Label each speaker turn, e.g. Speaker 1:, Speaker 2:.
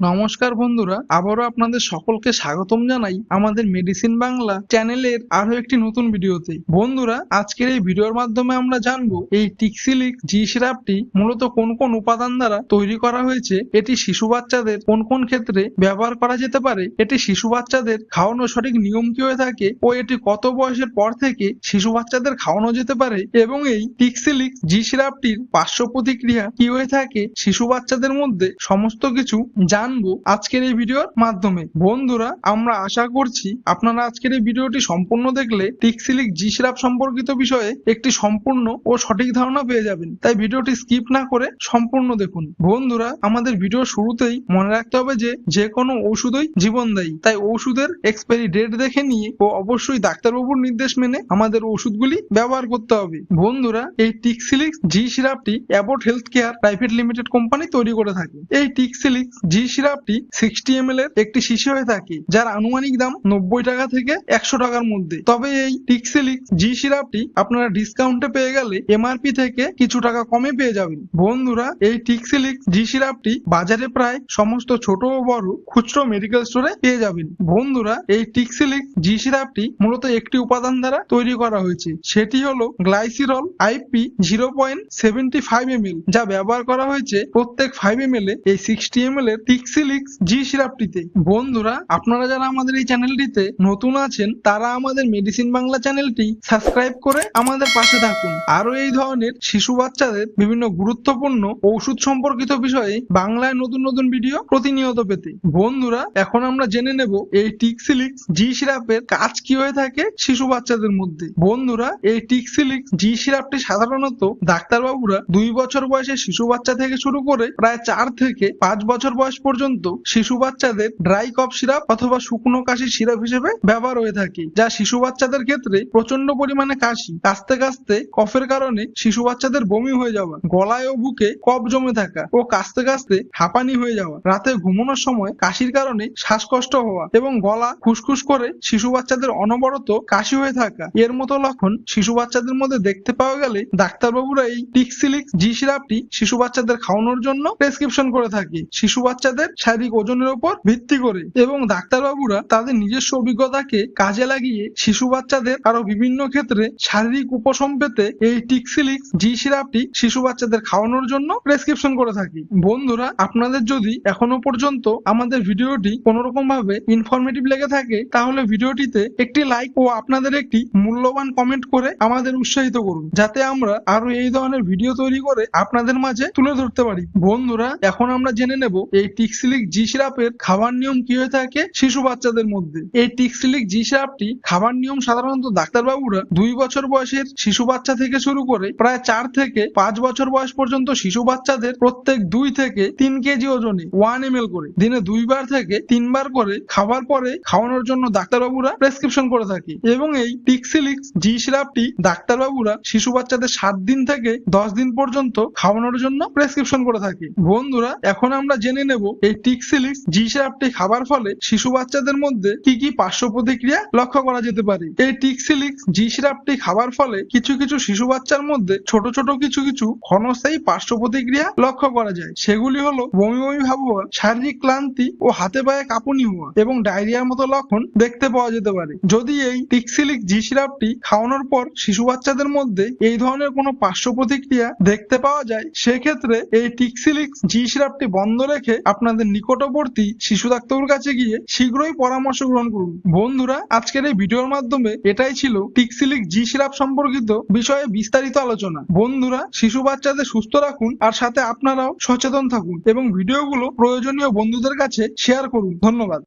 Speaker 1: নমস্কার বন্ধুরা, আবারও আপনাদের সকলকে স্বাগতম জানাই আমাদের মেডিসিন বাংলা চ্যানেলের আরও একটি নতুন ভিডিওতে। বন্ধুরা, আজকের এই ভিডিওর মাধ্যমে আমরা জানব এই টিক্সিলিক জি সিরাপটি মূলত কোন কোন উপাদান দ্বারা তৈরি করা হয়েছে, এটি শিশু বাচ্চাদের কোন কোন ক্ষেত্রে ব্যবহার করা যেতে পারে, এটি শিশু বাচ্চাদের খাওয়ানোর সঠিক নিয়ম কি হয়ে থাকে ও এটি কত বয়সের পর থেকে শিশু বাচ্চাদের খাওয়ানো যেতে পারে এবং এই টিক্সিলিক জি সিরাপটির পার্শ্ব প্রতিক্রিয়া কি হয়ে থাকে, শিশু বাচ্চাদের মধ্যে সমস্ত কিছু জানব আজকের এই ভিডিওর মাধ্যমে। বন্ধুরা, আমরা আশা করছি আপনারা আজকের এই ভিডিওটি সম্পূর্ণ দেখলে টিক্সিলিক জি সিরাপ সম্পর্কিত বিষয়ে একটি সম্পূর্ণ ও সঠিক ধারণা পেয়ে যাবেন। তাই ভিডিওটি স্কিপ না করে সম্পূর্ণ দেখুন। বন্ধুরা, আমাদের ভিডিও শুরুতেই মনে রাখতে হবে যে যে কোনো ওষুধই জীবনদায়ী। তাই ওষুধের এক্সপায়ারি ডেট দেখে নিয়ে ও অবশ্যই ডাক্তারবাবুর নির্দেশ মেনে আমাদের ওষুধগুলি ব্যবহার করতে হবে। বন্ধুরা, এই Tixylix G সিরাপটি Abbott health care private limited company তৈরি করে থাকে। এই টিক্সিলিক্স জি সিরাপটি সিক্সটি এম এর একটি শিশি হয়ে থাকে, যার আনুমানিক দাম নব্বই টাকা থেকে একশো টাকার মধ্যে। তবে এই টিক্সিলিক্স জি সিরাপটি আপনারা ডিসকাউন্টে পেয়ে গেলে এমআরপি থেকে কিছু টাকা কমে পেয়ে যাবেন। বন্ধুরা, এই টিক্সিলিক্স জি সিরাপটি বাজারে প্রায় সমস্ত ছোট ও বড় খুচরো মেডিকেল স্টোরে পেয়ে যাবেন। বন্ধুরা, এই টিক্সিলিক্স জি সিরাপটি মূলত একটি উপাদান দ্বারা তৈরি করা হয়েছে। সেটি হলো glycerol IP zero point seventy five M যা ব্যবহার করা হয়েছে প্রত্যেক ফাইভ এম এ এই সিক্সটি এম এল এর টিক্সিলিক্স জি সিরাপটিতে বন্ধুরা, আপনারা যারা আমাদের এই চ্যানেলটিতে নতুন আছেন, তারা আমাদের মেডিসিন বাংলা চ্যানেলটি সাবস্ক্রাইব করে আমাদের পাশে থাকুন। আরও এই ধরনের শিশু বাচ্চাদের বিভিন্ন গুরুত্বপূর্ণ ঔষধ সম্পর্কিত বিষয়ে বাংলায় নতুন নতুন ভিডিও প্রতিনিয়ত পেতে। বন্ধুরা, এখন আমরা জেনে নেব এই টিক্সিলিক্স জি সিরাপের কাজ কি হয়ে থাকে শিশু বাচ্চাদের মধ্যে। বন্ধুরা, এই টিক্সিলিক্স জি সিরাপটি সাধারণত ডাক্তারবাবুরা দুই বছর বয়সে শিশু বাচ্চা থেকে শুরু করে প্রায় চার থেকে পাঁচ বছর বয়স পর্যন্ত শিশু বাচ্চাদের ড্রাই কফ সিরাপ অথবা শুকনো কাশি সিরাপ হিসেবে ব্যবহার হয়ে থাকে, যা শিশু বাচ্চাদের ক্ষেত্রে প্রচণ্ড পরিমাণে কাশি, কাশতে কাশতে কফের কারণে শিশু বাচ্চাদের বমি হয়ে যাওয়া, গলায় ও বুকে কফ জমে থাকা ও কাশতে কাশতে হাঁপানি হয়ে যাওয়া, রাতে ঘুমানোর সময় কাশির কারণে শ্বাসকষ্ট হওয়া এবং গলা খুসখুস করে শিশু বাচ্চাদের অনবরত কাশি হয়ে থাকা। এর মতো লক্ষণ শিশু বাচ্চাদের মধ্যে দেখতে পাওয়া গেলে ডাক্তারবাবুরা এই টিক্সিলিক্স জি সিরাপটি শিশু বাচ্চাদের খাওয়ানোর জন্য প্রেসক্রিপশন করে থাকে। শিশু বাচ্চাদের শারীরিক ওজনের উপর ভিত্তি করে এবং ডাক্তারবাবুরা তাদের নিজস্ব অভিজ্ঞতাকে কাজে লাগিয়ে শিশু বাচ্চাদের আরও বিভিন্ন ক্ষেত্রে শারীরিক উপশম পেতে এই টিক্সিলিক্স জি সিরাপটি শিশু বাচ্চাদের খাওয়ানোর জন্য প্রেসক্রিপশন করে থাকি। বন্ধুরা, আপনাদের যদি এখনও পর্যন্ত আমাদের ভিডিওটি কোনো রকম ভাবে ইনফরমেটিভ লেগে থাকে, তাহলে ভিডিওটিতে একটি লাইক ও আপনাদের একটি মূল্যবান কমেন্ট করে আমাদের উৎসাহিত করুন। যাতে আমরা আরও এই ধরনের ভিডিও তৈরি করে আপনাদের মাঝে তুলে ধরতে পারি। বন্ধুরা, এখন আমরা জেনে নেব এই টিক্সিলিক জি সিরাপের খাবার নিয়ম কি হয়ে থাকে? শিশু বাচ্চাদের মধ্যে। এই টিক্সিলিক জি সিরাপটি খাবার নিয়ম সাধারণত ডাক্তারবাবুরা দুই বছর বয়সের শিশু বাচ্চা থেকে শুরু করে প্রায় চার থেকে পাঁচ বছর বয়স পর্যন্ত শিশু বাচ্চাদের প্রত্যেক দুই থেকে তিন কেজি ওজনে ওয়ান এম করে, দিনে দুইবার থেকে তিনবার করে খাবার পরে খাওয়ানোর জন্য ডাক্তারবাবুরা প্রেসক্রিপশন করে থাকে। এবং এই টিক্সিলিক্স জি সিরাপটি ডাক্তারবাবুরা শিশু বাচ্চাদের সাত দিন থেকে দশ দিন পর্যন্ত খাওয়ানোর জন্য প্রেসক্রিপশন করে থাকে। বন্ধুরা, এখন আমরা জেনে নেব এই টিক্সিলিক্স জি সিরাপটি খাবার ফলে শিশু বাচ্চাদের মধ্যে কি কি পার্শ্ব প্রতিক্রিয়া লক্ষ্য করা যেতে পারে? এই টিক্সিলিক্স জি সিরাপটি খাবার ফলে কিছু কিছু শিশু বাচ্চার মধ্যে ছোট ছোট কিছু কিছু ক্ষণস্থায়ী পার্শ্ব প্রতিক্রিয়া লক্ষ্য করা যায়। সেগুলি হলো বমি বমি ভাব হওয়া শারীরিক ক্লান্তি ও হাতে পায়ে কাঁপুনি হওয়া এবং ডায়রিয়ার মতো লক্ষণ দেখতে পাওয়া যেতে পারে। যদি এই টিক্সিলিক জি সিরাপটি খাওয়ানোর পর শিশু বাচ্চাদের মধ্যে এই ধরনের কোনো পার্শ্ব প্রতিক্রিয়া দেখতে পাওয়া যায়, সেক্ষেত্রে এই টিক্সিলিক জি সিরাপটি বন্ধ রেখে আপনাদের নিকটবর্তী শিশু ডাক্তারের কাছে গিয়ে শীঘ্রই পরামর্শ গ্রহণ করুন। বন্ধুরা, আজকের এই ভিডিওর মাধ্যমে এটাই ছিল টিক্সিলিক জি সিরাপ সম্পর্কিত বিষয়ে বিস্তারিত আলোচনা। বন্ধুরা, শিশু বাচ্চাদের সুস্থ রাখুন আর সাথে আপনারাও সচেতন থাকুন এবং ভিডিওগুলো প্রয়োজনীয় বন্ধুদের কাছে শেয়ার করুন। ধন্যবাদ।